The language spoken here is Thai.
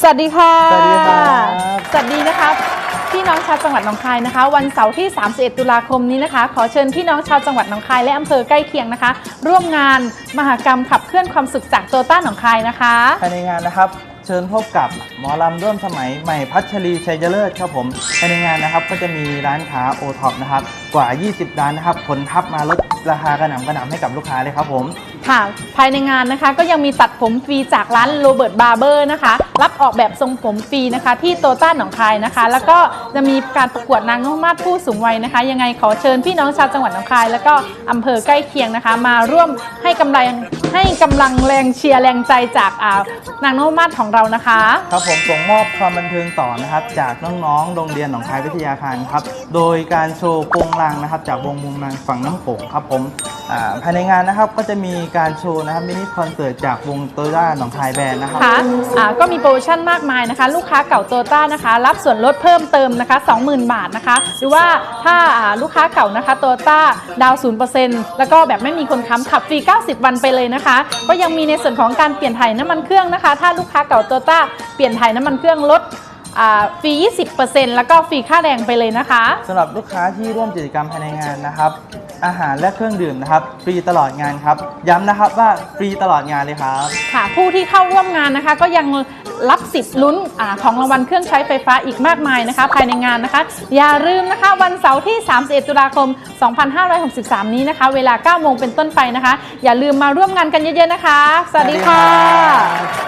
สวัสดีค่ะ สวัสดีครับ สวัสดีนะคะพี่น้องชาวจังหวัดหนองคายนะคะ วันเสาร์ที่ 31 ตุลาคมนี้นะคะ ขอเชิญพี่น้องชาวจังหวัดหนองคายและอำเภอใกล้เคียงนะคะ ร่วมงานมหกรรมขับเคลื่อนความสุขจากโตต้าหนองคายนะคะ ภายในงานนะครับ เชิญพบกับหมอลำร่วมสมัยใหม่พัชรีชัยเจริญครับผมภายในงานนะครับก็จะมีร้านค้าโอท็อปนะครับกว่า 20 ร้านนะครับผลทับมาลดราคากระหน่ำกระหน่ำให้กับลูกค้าเลยครับผม ค่ะ ภายในงานนะคะก็ยังมีตัดผมฟรีจากร้านโรเบิร์ตบาร์เบอร์นะคะ รับออกแบบทรงผมฟรีนะคะ ที่โตต้าหนองคายนะคะ แล้วก็จะมีการประกวดนางนพมาศผู้สูงวัยนะคะ ยังไงขอเชิญพี่น้องชาวจังหวัดหนองคาย แล้วก็อำเภอใกล้เคียงนะคะ มาร่วมให้กำลังให้กำลังแรงเชียร์แรงใจจากอ่านางนพมาศของเรานะคะ ครับผมส่งมอบความบันเทิงต่อนะครับ จากน้องๆโรงเรียนหนองคายวิทยาคารครับ โดยการโชว์โปงลางนะครับ จากวงมุมนางฝั่งน้ำโขงครับผม ภายในงานนะครับก็จะมีการโชว์นะครับมินิคอนเสิร์ตจากวงโตโยต้าหนองคายแบนด์นะครับค่ะอ่าก็มีโปรโมชั่นมากมายนะคะ ลูกค้าเก่าโตต้านะคะ รับส่วนลดเพิ่มเติมนะคะ 20,000 บาทนะคะ หรือว่าถ้าอ่าลูกค้าเก่านะคะโตต้าดาว0%แล้วก็แบบไม่มีคนค้ำขับฟรี 90 วันไปเลยนะคะ ก็ยังมีในส่วนของการเปลี่ยนถ่ายน้ำมันเครื่องนะคะ ถ้าลูกค้าเก่าโตต้าเปลี่ยนถ่ายน้ำมันเครื่องลดอ่าฟรี 20%แล้วก็ฟรีค่าแรงไปเลยนะคะสำหรับลูกค้าที่ร่วมกิจกรรมภายในงานนะครับ อาหารและเครื่องดื่มนะครับ ฟรีตลอดงานครับ ย้ำนะครับว่าฟรีตลอดงานเลยครับ ค่ะผู้ที่เข้าร่วมงานนะคะก็ยังรับสิทธิ์ลุ้นอาของรางวัลเครื่องใช้ไฟฟ้าอีกมากมายนะคะ ภายในงานนะคะ อย่าลืมนะคะวันเสาร์ที่ 31 ตุลาคม 2563 นี้นะคะ เวลา 9 โมงเป็นต้นไปนะคะ อย่าลืมมาร่วมงานกันเยอะๆนะคะ สวัสดีค่ะสวัสดีครับ